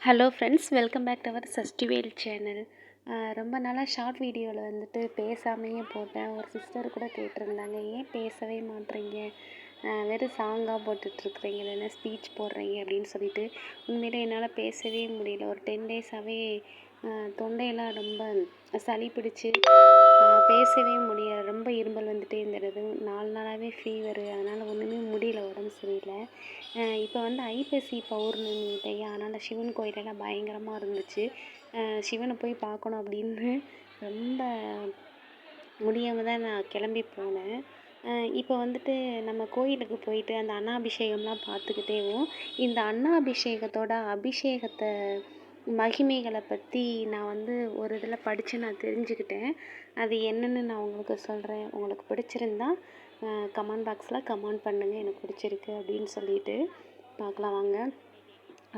Hello friends welcome back to our Sashtivel channel ரொம்ப நாளாக short வீடியோவில் வந்துட்டு பேசாமையே போட்டேன். ஒரு சிஸ்டர் கூட கேட்டிருந்தாங்க ஏன் பேசவே மாட்டேறீங்க வெறும் சாங்காக போட்டுட்ருக்குறீங்க இல்லைன்னா ஸ்பீச் போடுறீங்க அப்படின்னு சொல்லிட்டு. உண்மையிலே என்னால் பேசவே முடியல. ஒரு டென் டேஸாகவே தொண்டையெல்லாம் ரொம்ப சளி பிடிச்சி பேசவே முடியலை. ரொம்ப இருமல் வந்துட்டே இருந்தது. நாலு நாளாகவே ஃபீவரு அதனால் ஒன்றுமே முடியல உடம்பு சரியில்லை. இப்போ வந்து ஐப்பசி பௌர்ணமிட்டையா அதனால் சிவன் கோயிலெல்லாம் பயங்கரமாக இருந்துச்சு. சிவனை போய் பார்க்கணும் அப்படின்னு ரொம்ப முடியாமல் தான் நான் கிளம்பி போனேன். இப்போ வந்துட்டு நம்ம கோயிலுக்கு போயிட்டு அந்த அன்னாபிஷேகம்லாம் பார்த்துக்கிட்டேவும் இந்த அன்னாபிஷேகத்தோட அபிஷேகத்தை மகிமைகளை பற்றி நான் வந்து ஒரு இதில் படித்து நான் தெரிஞ்சுக்கிட்டேன். அது என்னென்னு நான் உங்களுக்கு சொல்கிறேன் உங்களுக்கு பிடிச்சிருந்தா கமெண்ட் பாக்ஸில் கமெண்ட் பண்ணுங்கள் எனக்கு பிடிச்சிருக்கு அப்படின்னு சொல்லிட்டு. பார்க்கலாம் வாங்க.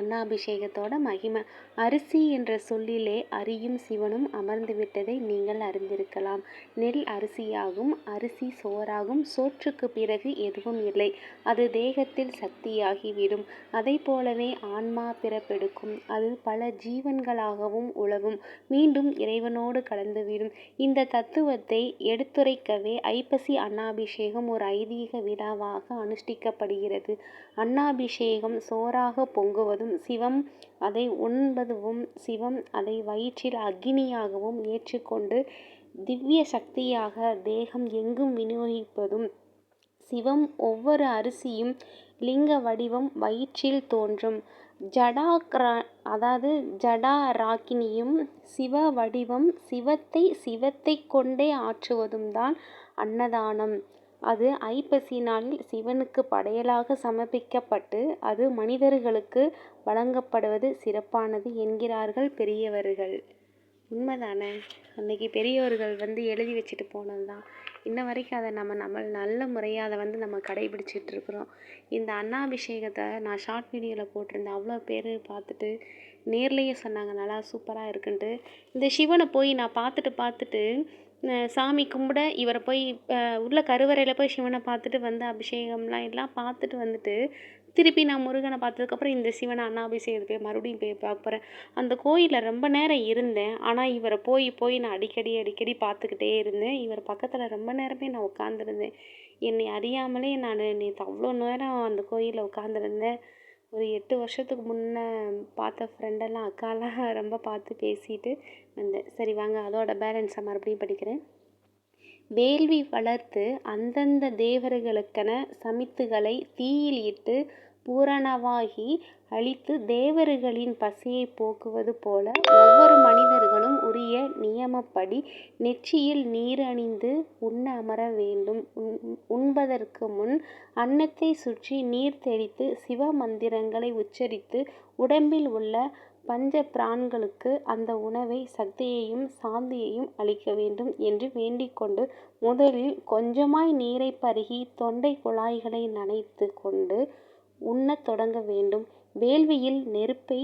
அன்னாபிஷேகத்தோட மகிமை. அரிசி என்ற சொல்லிலே அரியும் சிவனும் அமர்ந்து விட்டதை நீங்கள் அறிந்திருக்கலாம். நெல் அரிசியாகும் அரிசி சோறாகும் சோற்றுக்கு பிறகு எதுவும் இல்லை. அது தேகத்தில் சக்தியாகிவிடும். அதை போலவே ஆன்மா பிறப்பெடுக்கும். அது பல ஜீவன்களாகவும் உழவும் மீண்டும் இறைவனோடு கலந்துவிடும். இந்த தத்துவத்தை எடுத்துரைக்கவே ஐப்பசி அன்னாபிஷேகம் ஒரு ஐதீக விழாவாக அனுஷ்டிக்கப்படுகிறது. அன்னாபிஷேகம் சோறாக பொங்குவதும் சிவம் அதை உண்பதுவும் சிவம் அதை வயிற்றில் அக்னியாகவும் ஏற்றுக்கொண்டு திவ்ய சக்தியாக தேகம் எங்கும் விநியோகிப்பதும் சிவம் ஒவ்வொரு அரிசியும் லிங்க வடிவம் வயிற்றில் தோன்றும். ஜடாக்ரா அதாவது ஜடாராக்கினியும் சிவ வடிவம் சிவத்தை சிவத்தை கொண்டே ஆற்றுவதும் தான் அன்னதானம். அது ஐப்பசி நாளில் சிவனுக்கு படையலாக சமர்ப்பிக்கப்பட்டு அது மனிதர்களுக்கு வழங்கப்படுவது சிறப்பானது என்கிறார்கள் பெரியவர்கள். உண்மைதானே? அன்னைக்கு பெரியவர்கள் வந்து எழுதி வச்சுட்டு போனது தான். இன்ன வரைக்கும் அதை நம்ம நம்ம நல்ல முறையாக அதை வந்து நம்ம கடைபிடிச்சிட்டு இருக்கிறோம். இந்த அன்னாபிஷேகத்தை நான் ஷார்ட் வீடியோவில் போட்டிருந்தேன். அவ்வளோ பேர் பார்த்துட்டு நேர்லேயே சொன்னாங்க நல்லா சூப்பராக இருக்குன்ட்டு. இந்த சிவனை போய் நான் பார்த்துட்டு பார்த்துட்டு சாமி கும்பிட இவரை போய் உள்ள கருவறையில் போய் சிவனை பார்த்துட்டு வந்து அபிஷேகம்லாம் எல்லாம் பார்த்துட்டு வந்துட்டு திருப்பி நான் முருகனை பார்த்ததுக்கப்புறம் இந்த சிவனை அண்ணாபிஷேகத்தை போய் மறுபடியும் போய் பார்க்க போகிறேன் அந்த கோயிலில் ரொம்ப நேரம் இருந்தேன். ஆனால் இவரை போய் போய் நான் அடிக்கடி அடிக்கடி பார்த்துக்கிட்டே இருந்தேன். இவர் பக்கத்தில் ரொம்ப நேரமே நான் உட்காந்துருந்தேன் என்னை அறியாமலே நான் நேற்று அவ்வளோ நேரம் அந்த கோயிலில் உட்காந்துருந்தேன் ஒரு எட்டு வருஷத்துக்கு முன்னே பார்த்த ஃப்ரெண்டெல்லாம் அக்காலாம் ரொம்ப பார்த்து பேசிட்டு வந்தேன் சரி வாங்க அதோட பேலன்ஸை மறுபடியும் படிக்கிறேன். வேள்வி வளர்த்து அந்தந்த தேவர்களுக்கென சமித்துகளை தீயில் இட்டு பூரணவாகி அழித்து தேவர்களின் பசியை போக்குவது போல ஒவ்வொரு மனிதர்களும் உரிய நியமப்படி நெற்றியில் நீரணிந்து உண்ண அமர வேண்டும் உண்பதற்கு முன் அன்னத்தை சுற்றி நீர் தெளித்து சிவ மந்திரங்களை உச்சரித்து உடம்பில் உள்ள பஞ்ச பிரான்களுக்கு அந்த உணவை சக்தியையும் சாந்தியையும் அளிக்க வேண்டும் என்று வேண்டிக்கொண்டு முதலில் கொஞ்சமாய் நீரை பருகி தொண்டை குழாய்களை நனைத்து கொண்டு உண்ணத் தொடங்க வேண்டும். வேள்வியில் நெருப்பை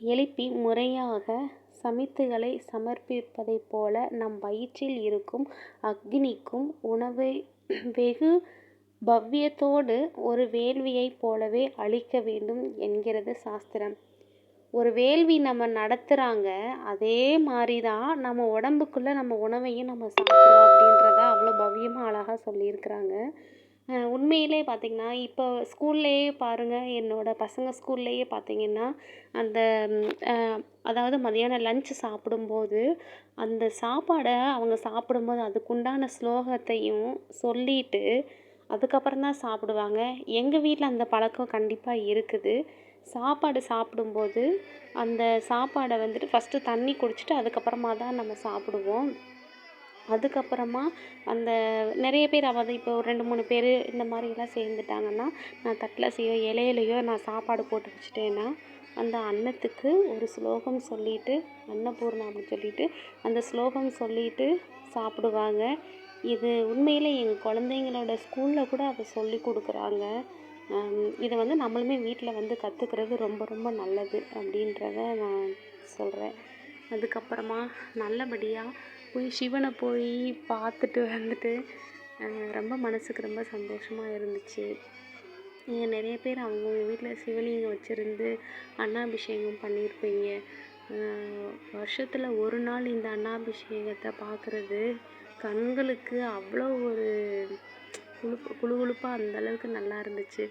எழுப்பி முறையாக சமித்துகளை சமர்ப்பிப்பதைப் போல நம் வயிற்றில் இருக்கும் அக்னிக்கும் உணவை வெகு பவ்யத்தோடு ஒரு வேள்வியைப் போலவே அளிக்க வேண்டும் என்கிறது சாஸ்திரம். ஒரு வேள்வி நம்ம நடத்துகிறாங்க அதே மாதிரி தான் நம்ம உடம்புக்குள்ளே நம்ம உணவையும் நம்ம சாப்பிட்றோம் அப்படின்றத அவ்வளோ பவ்யமாக அழகாக சொல்லியிருக்கிறாங்க. உண்மையிலே பார்த்திங்கன்னா இப்போ ஸ்கூல்லேயே பாருங்கள் என்னோடய பசங்க ஸ்கூல்லேயே பார்த்திங்கன்னா அந்த அதாவது மதியானம் லன்ச் சாப்பிடும்போது அந்த சாப்பாடை அவங்க சாப்பிடும்போது அதுக்குண்டான ஸ்லோகத்தையும் சொல்லிட்டு அதுக்கப்புறம் தான் சாப்பிடுவாங்க. எங்கள் வீட்டில் அந்த பழக்கம் கண்டிப்பாக இருக்குது. சாப்பாடு சாப்பிடும்போது அந்த சாப்பாடை வந்துட்டு ஃபஸ்ட்டு தண்ணி குடிச்சிட்டு அதுக்கப்புறமா தான் நம்ம சாப்பிடுவோம். அதுக்கப்புறமா அந்த நிறைய பேர் அதாவது இப்போ ஒரு ரெண்டு மூணு பேர் இந்த மாதிரிலாம் சேர்ந்துட்டாங்கன்னா நான் தட்டில் செய்யோ இலையிலையோ நான் சாப்பாடு போட்டு வச்சுட்டேன்னா அந்த அன்னத்துக்கு ஒரு ஸ்லோகம் சொல்லிட்டு அன்னபூர்ணா அப்படின்னு சொல்லிட்டு அந்த ஸ்லோகம் சொல்லிட்டு சாப்பிடுவாங்க. இது உண்மையில் எங்கள் குழந்தைங்களோட ஸ்கூலில் கூட அதை சொல்லி கொடுக்குறாங்க. இதை வந்து நம்மளுமே வீட்டில் வந்து கற்றுக்கிறது ரொம்ப ரொம்ப நல்லது அப்படின்றத நான் சொல்கிறேன் அதுக்கப்புறமா நல்லபடியாக போய் சிவனை போய் பார்த்துட்டு வந்துட்டு ரொம்ப மனதுக்கு ரொம்ப சந்தோஷமாக இருந்துச்சு. நீங்கள் நிறைய பேர் அவங்கவுங்க வீட்டில் சிவலிங்கம் வச்சுருந்து அன்னாபிஷேகம் பண்ணியிருப்பீங்க வருஷத்தில் ஒரு நாள் இந்த அன்னாபிஷேகத்தை பார்க்குறது கண்களுக்கு அவ்வளோ ஒரு குழு குளுகுளுப்பாக அந்த அளவுக்கு நல்லா இருந்துச்சு.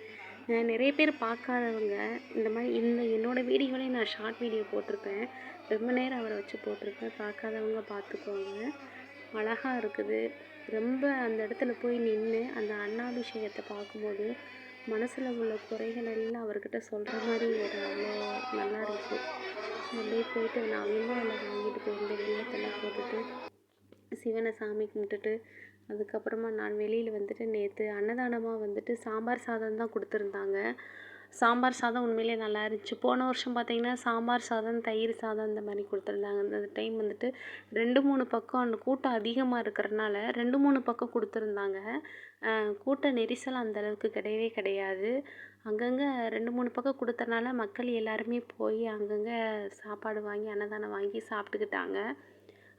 நிறைய பேர் பார்க்காதவங்க இந்த மாதிரி இந்த என்னோடய வீடியோவிலே நான் ஷார்ட் வீடியோ போட்டிருப்பேன். ரொம்ப நேரம் அவரை வச்சு போட்டிருப்பேன். பார்க்காதவங்க பார்த்துக்கோங்க. அழகாக இருக்குது. ரொம்ப அந்த இடத்துல போய் நின்று அந்த அண்ணாபிஷேகத்தை பார்க்கும்போது மனசில் உள்ள குறைகள் எல்லாம் அவர்கிட்ட சொல்கிற மாதிரி ஒரு அவ்வளோ நல்லா இருந்துச்சு. அப்படியே போயிட்டு நான் வெண்ணெயில் வாங்கிட்டு போயிருந்தேன் வெள்ளத்தெல்லாம் போட்டுட்டு சிவனை சாமி கும்பிட்டுட்டு அதுக்கப்புறமா நான் வெளியில் வந்துட்டு நேற்று அன்னதானமாக வந்துட்டு சாம்பார் சாதம் தான் கொடுத்துருந்தாங்க. சாம்பார் சாதம் உண்மையிலே நல்லா இருந்துச்சு. போன வருஷம் பார்த்தீங்கன்னா சாம்பார் சாதம் தயிர் சாதம் இந்த மாதிரி கொடுத்துருந்தாங்க. இந்த டைம் வந்துட்டு ரெண்டு மூணு பக்கம் அந்த கூட்டம் அதிகமாக இருக்கிறனால ரெண்டு மூணு பக்கம் கொடுத்துருந்தாங்க. கூட்ட நெரிசல் அந்த அளவுக்கு கிடையவே கிடையாது. அங்கங்கே ரெண்டு மூணு பக்கம் கொடுத்தனால மக்கள் எல்லாருமே போய் அங்கங்கே சாப்பாடு வாங்கி அன்னதானம் வாங்கி சாப்பிட்டுக்கிட்டாங்க.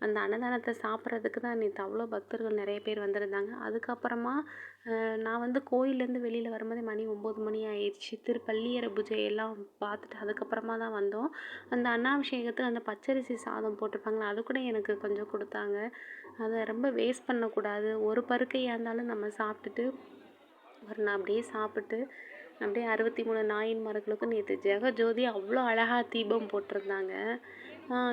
அந்த அன்னதானத்தை சாப்பிட்றதுக்கு தான் நேற்று அவ்வளோ பக்தர்கள் நிறைய பேர் வந்திருந்தாங்க. அதுக்கப்புறமா நான் வந்து கோயிலேருந்து வெளியில் வரும்போதே மணி ஒம்பது மணி ஆயிடுச்சு. திருப்பள்ளியர பூஜையெல்லாம் பூஜை எல்லாம் பார்த்துட்டு அதுக்கப்புறமா தான் வந்தோம். அந்த அன்னாபிஷேகத்துக்கு அந்த பச்சரிசி சாதம் போட்டிருப்பாங்களே அது கூட எனக்கு கொஞ்சம் கொடுத்தாங்க. அதை ரொம்ப வேஸ்ட் பண்ணக்கூடாது. ஒரு பருக்கையாக இருந்தாலும் நம்ம சாப்பிட்டுட்டு ஒரு நான் அப்படியே சாப்பிட்டு அப்படியே அறுபத்தி மூணு நாயன்மார்களுக்கும் நேற்று ஜெகஜோதி அவ்வளோ அழகாக தீபம் போட்டிருந்தாங்க.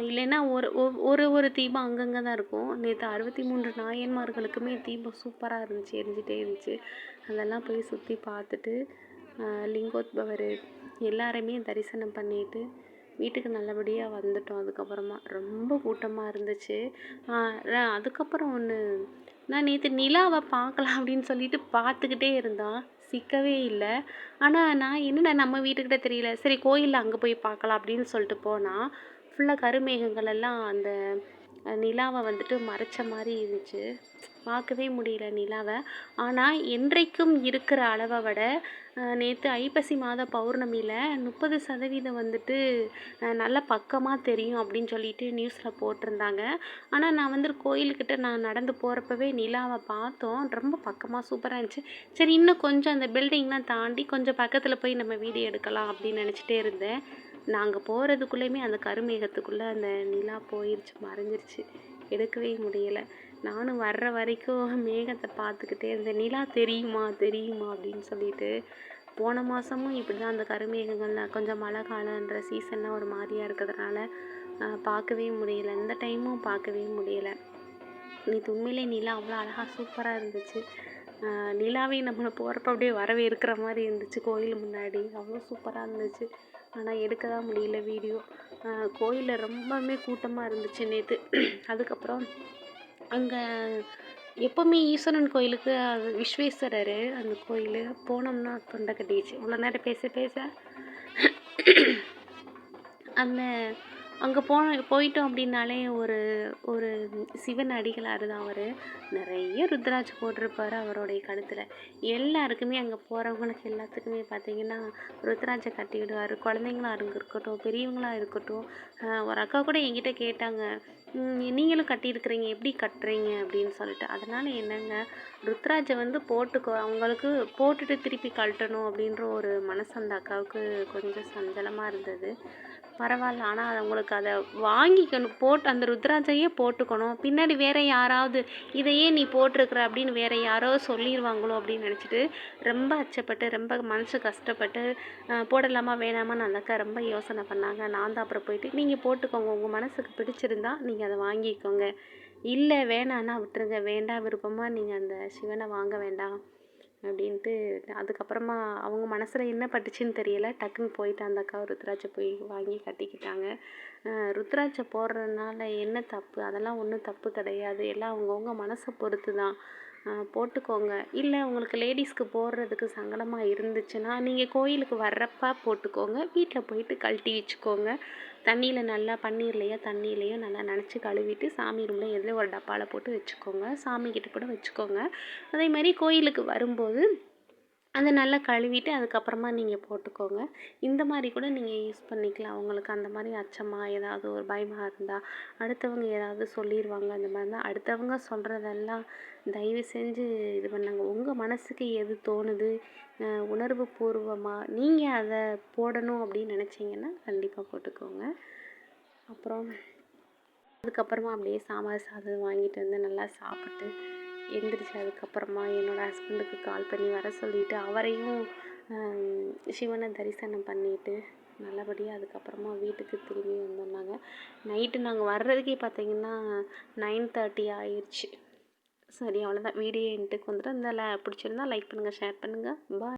இல்லைன்னா ஒரு ஒரு ஒரு தீபம் அங்கங்கே தான் இருக்கும். நேற்று அறுபத்தி மூன்று நாயன்மார்களுக்குமே தீபம் சூப்பராக இருந்துச்சு எரிஞ்சிட்டே இருந்துச்சு. அதெல்லாம் போய் சுற்றி பார்த்துட்டு லிங்கோத்பவர் எல்லாரையுமே தரிசனம் பண்ணிட்டு வீட்டுக்கு நல்லபடியாக வந்துட்டோம் அதுக்கப்புறமா. ரொம்ப கூட்டமாக இருந்துச்சு. அதுக்கப்புறம் ஒன்று நான் நேற்று நிலாவை பார்க்கலாம் அப்படின்னு சொல்லிட்டு பார்த்துக்கிட்டே இருந்தான். சிக்கவே இல்லை. ஆனால் நான் என்னடா நம்ம வீட்டுக்கிட்ட தெரியல? சரி கோயிலில் அங்கே போய் பார்க்கலாம் அப்படின்னு சொல்லிட்டு போனால் ஃபுல்லாக கருமேகங்கள் எல்லாம் அந்த நிலாவை வந்துட்டு மறைச்ச மாதிரி இருந்துச்சு. பார்க்கவே முடியல நிலாவை. ஆனால் என்றைக்கும் இருக்கிற அளவை விட நேற்று ஐப்பசி மாத பௌர்ணமியில் முப்பது சதவீதம் வந்துட்டு நல்ல பக்கமாக தெரியும் அப்படின்னு சொல்லிட்டு நியூஸில் போட்டிருந்தாங்க. ஆனால் நான் வந்து கோயிலுக்கிட்ட நான் நடந்து போகிறப்பவே நிலாவை பார்த்தோம். ரொம்ப பக்கமாக சூப்பராக இருந்துச்சு. சரி இன்னும் கொஞ்சம் அந்த பில்டிங்லாம் தாண்டி கொஞ்சம் பக்கத்தில் போய் நம்ம வீடியோ எடுக்கலாம் அப்படின்னு நினச்சிட்டே இருந்தேன். நாங்கள் போகிறதுக்குள்ளேயுமே அந்த கருமேகத்துக்குள்ளே அந்த நிலா போயிடுச்சு மறைஞ்சிருச்சு. எடுக்கவே முடியலை. நானும் வர்ற வரைக்கும் மேகத்தை பார்த்துக்கிட்டே இருந்தேன். நிலா தெரியுமா தெரியுமா அப்படின்னு சொல்லிட்டு போன மாதமும் இப்படி தான் அந்த கருமேகங்கள்லாம் கொஞ்சம் மழை காலன்ற சீசன்லாம் ஒரு மாதிரியாக இருக்கிறதுனால பார்க்கவே முடியல. இந்த டைமும் பார்க்கவே முடியல. நேற்று உண்மையிலே நிலா அவ்வளோ அழகாக சூப்பராக இருந்துச்சு. நிலாவே நம்மளை போகிறப்ப அப்படியே வரவே இருக்கிற மாதிரி இருந்துச்சு கோயில் முன்னாடி. அவ்வளோ சூப்பராக இருந்துச்சு. ஆனால் எடுக்க தான் முடியல வீடியோ. கோயிலில் ரொம்பவுமே கூட்டமாக இருந்துச்சு நேற்று அதுக்கப்புறம் அங்கே எப்போவுமே ஈஸ்வரன் கோயிலுக்கு அது விஸ்வேஸ்வரர் அந்த கோயில் போனோம்னா தொண்டை கட்டிடுச்சு இவ்வளோ நேரம் பேச பேச அந்த அங்கே போன போயிட்டோம் அப்படின்னாலே ஒரு ஒரு சிவன் அடிகளார் தான் அவர். நிறைய ருத்ராட்ச போட்டிருப்பாரு அவருடைய கழுத்தில். எல்லாருக்குமே அங்கே போகிறவங்களுக்கு எல்லாத்துக்குமே பார்த்தீங்கன்னா ருத்ராட்சை கட்டி விடுவார். குழந்தைங்களா இருக்கட்டும் பெரியவங்களாக இருக்கட்டும். ஒரு அக்கா கூட என்கிட்ட கேட்டாங்க நீங்களும் கட்டியிருக்கிறீங்க எப்படி கட்டுறீங்க? அப்படின்னு சொல்லிட்டு. அதனால் என்னங்க ருத்ராஜை வந்து போட்டுக்கோ அவங்களுக்கு போட்டுட்டு திருப்பி கழட்டணும் அப்படின்ற ஒரு மனசு அந்த அக்காவுக்கு கொஞ்சம் சஞ்சலமாக இருந்தது. பரவாயில்ல. ஆனால் அவங்களுக்கு அதை வாங்கிக்கணும். போட்டு அந்த ருத்ராட்சையே போட்டுக்கணும். பின்னாடி வேறு யாராவது இதையே நீ போட்டிருக்குற அப்படின்னு வேறு யாரோ சொல்லிடுவாங்களோ அப்படின்னு நினச்சிட்டு ரொம்ப அச்சப்பட்டு ரொம்ப மனசு கஷ்டப்பட்டு போடலாமா வேணாமான்னு அந்த அக்கா ரொம்ப யோசனை பண்ணாங்க. நான் தான் அப்புறம் போயிட்டு நீங்கள் போட்டுக்கோங்க. உங்கள் மனசுக்கு பிடிச்சிருந்தா நீங்கள் அதை வாங்கிக்கோங்க. இல்லை வேணான்னா விட்டுருங்க. வேண்டாம் விருப்பமாக நீங்கள் அந்த சிவனை வாங்க வேண்டாம். அப்படின்ட்டு அதுக்கப்புறமா அவங்க மனசில் என்ன பட்டுச்சுன்னு தெரியலை. டக்குன்னு போயிட்டு அந்த அக்கா ருத்ராட்சை போய் வாங்கி கட்டிக்கிட்டாங்க. ருத்ராட்சை போடுறதுனால என்ன தப்பு? அதெல்லாம் ஒன்றும் தப்பு கிடையாது. எல்லாம் அவங்கவுங்க மனசை பொறுத்து தான் போட்டுக்கோங்க. இல்லை உங்களுக்கு லேடிஸ்க்கு போடுறதுக்கு சங்கடமாக இருந்துச்சுன்னா நீங்கள் கோயிலுக்கு வர்றப்ப போட்டுக்கோங்க. வீட்டில் போயிட்டு கழட்டி வச்சுக்கோங்க. தண்ணியில் நல்லா பன்னீர்லையோ தண்ணியிலையோ நல்லா நினச்சி கழுவிட்டு சாமி ரூமில் எதில் ஒரு டப்பாவில் போட்டு வச்சுக்கோங்க. சாமிக்கிட்ட கூட வச்சுக்கோங்க. அதே மாதிரி கோயிலுக்கு வரும்போது அதை நல்லா கழுவிட்டு அதுக்கப்புறமா நீங்கள் போட்டுக்கோங்க. இந்த மாதிரி கூட நீங்கள் யூஸ் பண்ணிக்கலாம். உங்களுக்கு அந்த மாதிரி அச்சமாக ஏதாவது ஒரு பயமாக இருந்தால் அடுத்தவங்க ஏதாவது சொல்லிடுவாங்க அந்த மாதிரி தான் அடுத்தவங்க சொல்கிறதெல்லாம் தயவு செஞ்சு இது பண்ணாங்க. உங்கள் மனசுக்கு எது தோணுது உணர்வு பூர்வமாக நீங்கள் அதை போடணும் அப்படின்னு நினச்சிங்கன்னா கண்டிப்பாக போட்டுக்கோங்க. அப்புறம் அதுக்கப்புறமா அப்படியே சாம்பார் சாதம் வாங்கிட்டு வந்து நல்லா சாப்பிட்டு எந்திரிச்சு அதுக்கப்புறமா என்னோடய ஹஸ்பண்டுக்கு கால் பண்ணி வர சொல்லிவிட்டு அவரையும் சிவனை தரிசனம் பண்ணிவிட்டு நல்லபடியாக அதுக்கப்புறமா வீட்டுக்கு திரும்பி வந்தோம் நாங்கள் நைட்டு நாங்கள் வர்றதுக்கே பார்த்தீங்கன்னா நைன் தேர்ட்டி ஆயிடுச்சு சரி அவ்வளோதான் வீடியோ என்ட்டுக்கு வந்துட்டு அந்த பிடிச்சிருந்தா லைக் பண்ணுங்கள் ஷேர் பண்ணுங்கள் பாய்